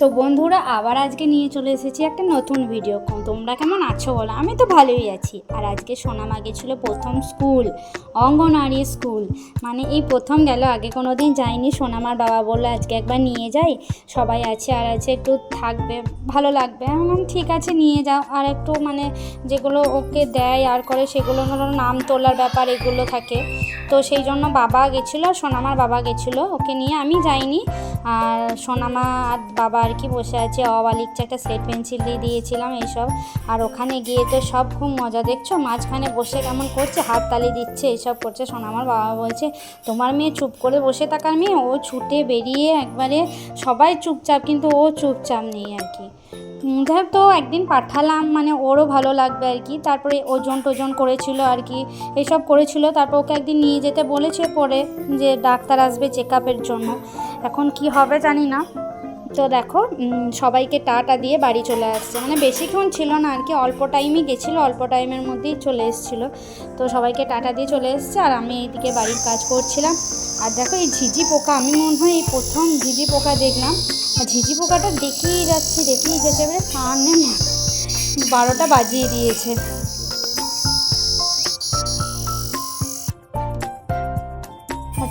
তো বন্ধুরা, আবার আজকে নিয়ে চলে এসেছি একটা নতুন ভিডিও তোমরা কেমন আছো বলো? আমি তো ভালোই আছি। আর আজকে সোনামা গেছিল প্রথম স্কুল অঙ্গনওয়াড়ি স্কুল মানে এই প্রথম গেল, আগে কোনো দিন যায়নি সোনামার বাবা বলল, আজকে একবার নিয়ে যাই। সবাই আছে আর আছে, একটু থাকবে, ভালো লাগবে। আমি ঠিক আছে, নিয়ে যাও। আর একটু মানে যেগুলো ওকে দেয় আর করে, সেগুলো নাম তোলার ব্যাপার, এগুলো থাকে। তো সেই জন্য বাবা গেছিল, সোনামার বাবা গেছিল। ওকে নিয়ে আমি যাইনি। আর সোনামা আর বাবা আর কি বসে আছে অবা লিখছে একটা সেট পেন্সিল দিয়ে দিয়েছিলাম এইসব। আর ওখানে গিয়ে তো সব খুব মজা দেখছ? মাঝখানে বসে কেমন করছে? হাত তালি দিচ্ছে, এইসব করছে। সোনামার বাবা বলছে, তোমার মেয়ে চুপ করে বসে থাকার মেয়ে? ও ছুটে বেরিয়ে একবারে সবাই চুপচাপ, কিন্তু ও চুপচাপ নেই আর কি। ধর তো একদিন পাঠালাম মানে ওরও ভালো লাগবে আর কি। তারপরে ওজন টোজন করেছিল আর কি, এইসব করেছিল। তারপর ওকে একদিন নিয়ে যেতে বলেছে পরে যে ডাক্তার আসবে চেক আপের জন্য। এখন কি হবে জানি না। তো দেখো সবাইকে টাটা দিয়ে বাড়ি চলে আসছে। মানে বেশিক্ষণ ছিল না, আর কি অল্প টাইমই গেছিল, অল্প টাইমের মধ্যেই চলে এসেছিল। তো সবাইকে টাটা দিয়ে চলে এসছে, আর আমি এইদিকে বাড়ির কাজ করছিলাম। আর দেখো, এই ঝিঝি পোকা, আমি মনে হয় এই প্রথম ঝিঝি পোকা দেখলাম। আর ঝিঝি পোকাটা দেখেই যাচ্ছি, দেখেই যাচ্ছে এবারে কানে না। বারোটা বাজিয়ে দিয়েছে।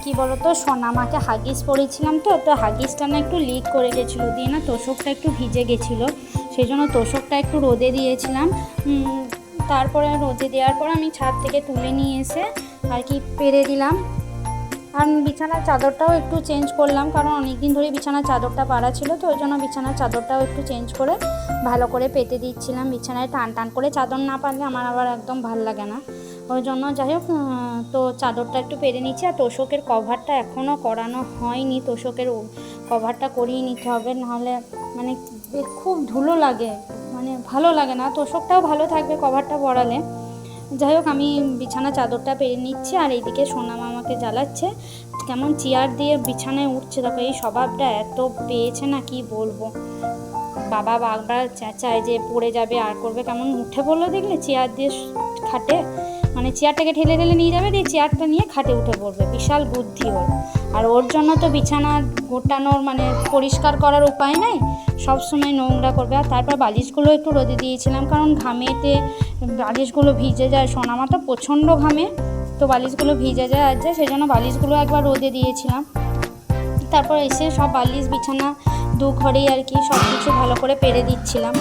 কি বলতো? সোনামাকে হাগিস পরেছিলাম তো তো হাগিসটা না একটু লিক করে গেছিল, দিয়ে না তোষকটা একটু ভিজে গেছিল। সেই জন্য তোষকটা একটু রোদে দিয়েছিলাম। তারপরে রোদে দেওয়ার পর আমি ছাদ থেকে তুলে নিয়ে এসে আর কি পেরে দিলাম। আর বিছানার চাদরটাও একটু চেঞ্জ করলাম, কারণ অনেক দিন ধরে বিছানার চাদরটা পাড়া ছিল, তো ওই জন্য বিছানার চাদরটাও একটু চেঞ্জ করে ভালো করে পেতে দিচ্ছিলাম। বিছানায় টান টান করে চাদর না পারলে আমার আবার একদম ভালো লাগে না। ওই জন্য যাই হোক তো চাদরটা একটু পেরে নিচ্ছি। আর তোষকের কভারটা এখনও করানো হয়নি। তোষকের কভারটা করিয়ে নিতে হবে। নাহলে মানে খুব ধুলো লাগে। মানে ভালো লাগে না। তোষকটাও ভালো থাকবে কভারটা পরালে। যাই হোক, আমি বিছানা চাদরটা পেরে নিচ্ছি। আর এইদিকে সোনামা আমাকে জ্বালাচ্ছে। কেমন চেয়ার দিয়ে বিছানায় উঠছে। দেখো, এই স্বভাবটা এত পেয়েছে না, কি বলব? বাবা বারবার চেঁচায় যে পড়ে যাবে, আর করবে। কেমন উঠে পড়ল দেখলে? চেয়ার দিয়ে খাটে। মানে চেয়ারটাকে ঠেলে ঠেলে নিয়ে যাবে, দিয়ে চেয়ারটা নিয়ে খাটে উঠে পড়বে। বিশাল বুদ্ধি ওর। আর ওর জন্য তো বিছানা গোটানোর মানে পরিষ্কার করার উপায় নাই। সব সময় নোংরা করবে। আর তারপর বালিশগুলো একটু রোদে দিয়েছিলাম, কারণ ঘামেতে বালিশগুলো ভিজে যায়। সোনামা তো প্রচণ্ড ঘামে, তো বালিশগুলো ভিজে যায় আর যায় সেই জন্য বালিশগুলো একবার রোদে দিয়েছিলাম। তারপর এসে সব বালিশ, বিছানা দু ঘরেই আর কি সব কিছু ভালো করে পেরে দিচ্ছিলাম।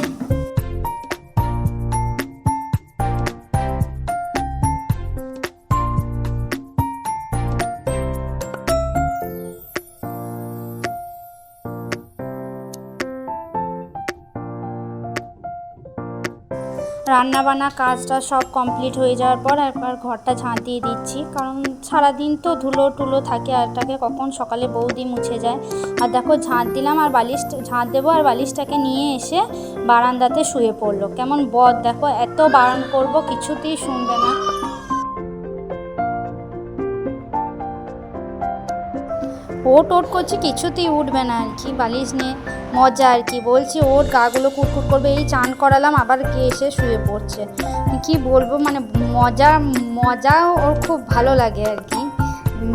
রান্না বান্না কাজটা সব কমপ্লিট হয়ে যাওয়ার পর একবার ঘরটা ঝাঁট দিয়ে দিচ্ছি। কারণ সারাদিন তো ধুলো টুলো থাকে আর তাকে কখন সকালে বৌদি মুছে যায়। আর দেখো ঝাঁট দিলাম আর বালিশ, ঝাঁট দেবো আর বালিশটাকে নিয়ে এসে বারান্দাতে শুয়ে পড়ল। কেমন বদ, দেখো এত বারণ করব, কিছুতেই শুনবে না। ওট ওট করছে, কিছুতেই উঠবে না আর কি। বালিশ নিয়ে মজা আর কি বলছি, ওর গাগুলো কুটকুট করবে, এই চান করালাম, আবার কে এসে শুয়ে পড়ছে। কি বলব মানে মজা মজা ওর খুব ভালো লাগে আর কি।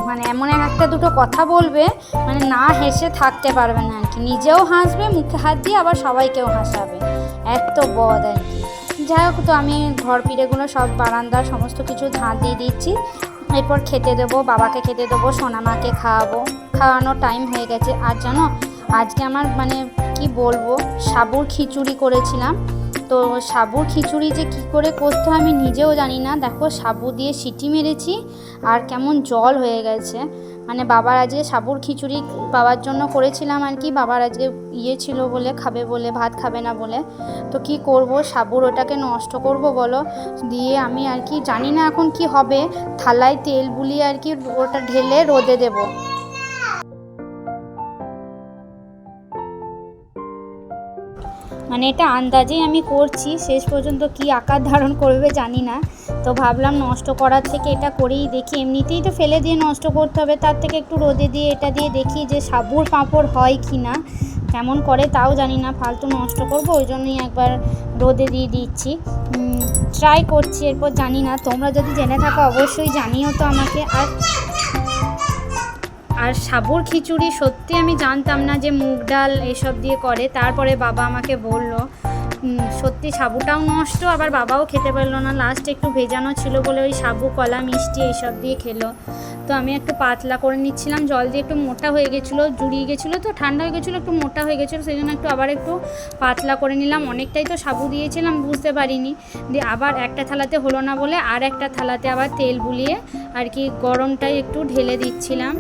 মানে এমন একটা দুটো কথা বলবে মানে না হেসে থাকতে পারবে না আর কি। নিজেও হাসবে, মুখে হাত দিয়ে আবার সবাইকেও হাসাবে। এত বদ আর কি। যাই হোক, তো আমি ঘর পিড়েগুলো সব, বারান্দা, সমস্ত কিছু ঝাঁট দিয়ে দিচ্ছি। এরপর খেতে দেবো, বাবাকে খেতে দেবো, সোনামাকে খাওয়াবো। খাওয়ানোর টাইম হয়ে গেছে। আর জানো আজকে আমার মানে কি বলব, সাবুর খিচুড়ি করেছিলাম। তো সাবুর খিচুড়ি যে কি করে করতে আমি নিজেও জানি না। দেখো, সাবু দিয়ে সিটি মেরেছি আর কেমন জল হয়ে গেছে। মানে বাবার আজকে সাবুর খিচুড়ি বাবার জন্য করেছিলাম আর কি। বাবার আজকে ইয়ে ছিল বলে, খাবে বলে, ভাত খাবে না বলে। তো কি করব, সাবুর ওটাকে নষ্ট করব বলো? দিয়ে আমি আর কি জানি না এখন কি হবে। থালায় তেল বুলিয়ে আর কি ওটা ঢেলে রোদে দেবো। মানে এটা আন্দাজেই আমি করছি, শেষ পর্যন্ত কি আকার ধারণ করবে জানি না। তো ভাবলাম নষ্ট করার থেকে এটা করেই দেখি। এমনিতেই তো ফেলে দিয়ে নষ্ট করতে হবে, তার থেকে একটু রোদে দিয়ে এটা দিয়ে দেখি যে সাবুর পাঁপড় হয় কি না, কেমন করে তাও জানি না, ফালতু নষ্ট করব, ওই জন্যই একবার রোদে দিয়ে দিচ্ছি। ট্রাই করছি, এরপর জানি না, তোমরা যদি জেনে থাকো অবশ্যই জানিও তো আমাকে। আর আর সাবুর খিচুড়ি সত্যি আমি জানতাম না যে মুগ ডাল এসব দিয়ে করে। তারপরে বাবা আমাকে বলল সত্যি সাবুটাও নষ্ট, আবার বাবাও খেতে পারল না। লাস্ট একটু ভেজানো ছিল বলে ওই সাবু, কলা, মিষ্টি এইসব দিয়ে খেলো। তো আমি একটু পাতলা করে নিচ্ছিলাম, জল দিয়ে একটু মোটা হয়ে গেছিল, জুড়িয়ে গেছিল তো, ঠান্ডা হয়ে গেছিল, একটু মোটা হয়ে গেছিল সেই জন্য একটু আবার একটু পাতলা করে নিলাম। অনেকটাই তো সাবু দিয়েছিলাম, বুঝতে পারিনি। দিয়ে আবার একটা থালাতে হলো না বলে আর একটা থালাতে আবার তেল বুলিয়ে আর কি গরমটাই একটু ঢেলে দিচ্ছিলাম।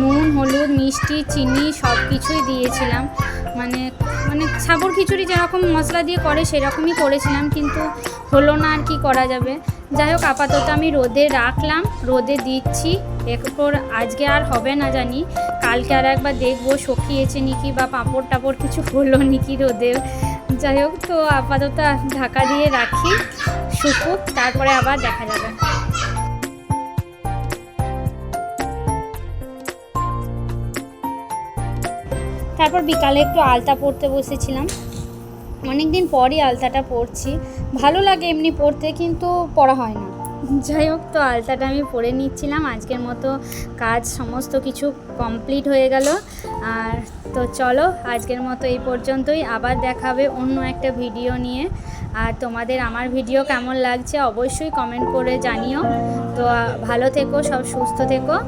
নুন, হলুদ, মিষ্টি, চিনি সব কিছুই দিয়েছিলাম। মানে মানে সাবুর খিচুড়ি যেরকম মশলা দিয়ে করে সেরকমই করেছিলাম, কিন্তু হলো না আর কি করা যাবে। যাই হোক, আপাতত আমি রোদে রাখলাম, রোদে দিচ্ছি। এরপর আজকে আর হবে না জানি, কালকে আর একবার দেখব শুকিয়েছে নাকি বা পাঁপড় টাপড় কিছু হলো নাকি রোদে। যাই হোক, তো আপাতত ঢাকা দিয়ে রাখি, শুকুক, তারপরে আবার দেখা যাবে। তারপর বিকালে একটু আলতা পড়তে বসেছিলাম। অনেক দিন পরই আলতাটা পড়ছি। ভালো লাগে এমনি পড়তে, কিন্তু পড়া হয় না। যাই হোক, তো আলতাটা আমি পরে নিচ্ছিলাম। আজকের মতো কাজ সমস্ত কিছু কমপ্লিট হয়ে গেল। আর তো চলো, আজকের মতো এই পর্যন্তই। আবার দেখাবে অন্য একটা ভিডিও নিয়ে। আর তোমাদের আমার ভিডিও কেমন লাগছে অবশ্যই কমেন্ট করে জানিও। তো, ভালো থেকো, সব সুস্থ থেকো।